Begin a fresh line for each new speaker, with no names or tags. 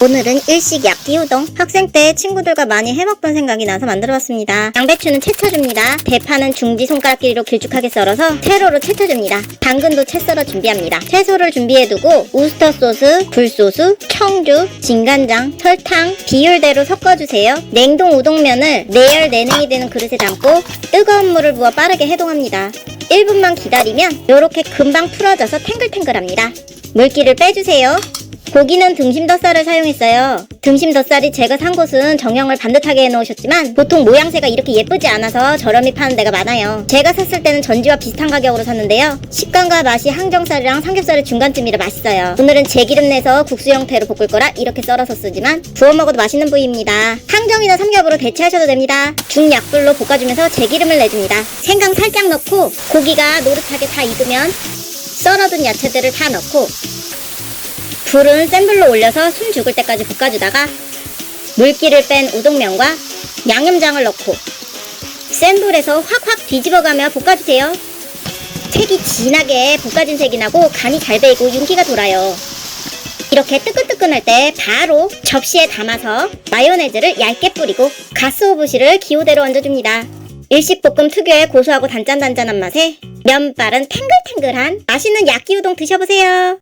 오늘은 일식 야끼우동 학생 때 친구들과 많이 해먹던 생각이 나서 만들어봤습니다. 양배추는 채쳐줍니다. 대파는 중지 손가락 길이로 길쭉하게 썰어서 세로로 채쳐줍니다. 당근도 채 썰어 준비합니다. 채소를 준비해두고 우스터 소스, 굴소스, 청주, 진간장, 설탕 비율대로 섞어주세요. 냉동 우동면을 내열 내냉이 되는 그릇에 담고 뜨거운 물을 부어 빠르게 해동합니다. 1분만 기다리면 이렇게 금방 풀어져서 탱글탱글합니다. 물기를 빼주세요. 고기는 등심 덧살을 사용했어요. 등심 덧살이 제가 산 곳은 정형을 반듯하게 해놓으셨지만 보통 모양새가 이렇게 예쁘지 않아서 저렴이 파는 데가 많아요. 제가 샀을 때는 전지와 비슷한 가격으로 샀는데요. 식감과 맛이 항정살이랑 삼겹살의 중간쯤이라 맛있어요. 오늘은 제기름 내서 국수 형태로 볶을 거라 이렇게 썰어서 쓰지만 구워 먹어도 맛있는 부위입니다. 항정이나 삼겹으로 대체하셔도 됩니다. 중약불로 볶아주면서 제기름을 내줍니다. 생강 살짝 넣고 고기가 노릇하게 다 익으면 썰어둔 야채들을 다 넣고 불은 센 불로 올려서 숨 죽을 때까지 볶아주다가 물기를 뺀 우동면과 양념장을 넣고 센 불에서 확확 뒤집어가며 볶아주세요. 색이 진하게 볶아진 색이 나고 간이 잘 배이고 윤기가 돌아요. 이렇게 뜨끈뜨끈할 때 바로 접시에 담아서 마요네즈를 얇게 뿌리고 가스오브시를 기호대로 얹어줍니다. 일식 볶음 특유의 고소하고 단짠단짠한 맛에 면발은 탱글탱글한 맛있는 야끼우동 드셔보세요.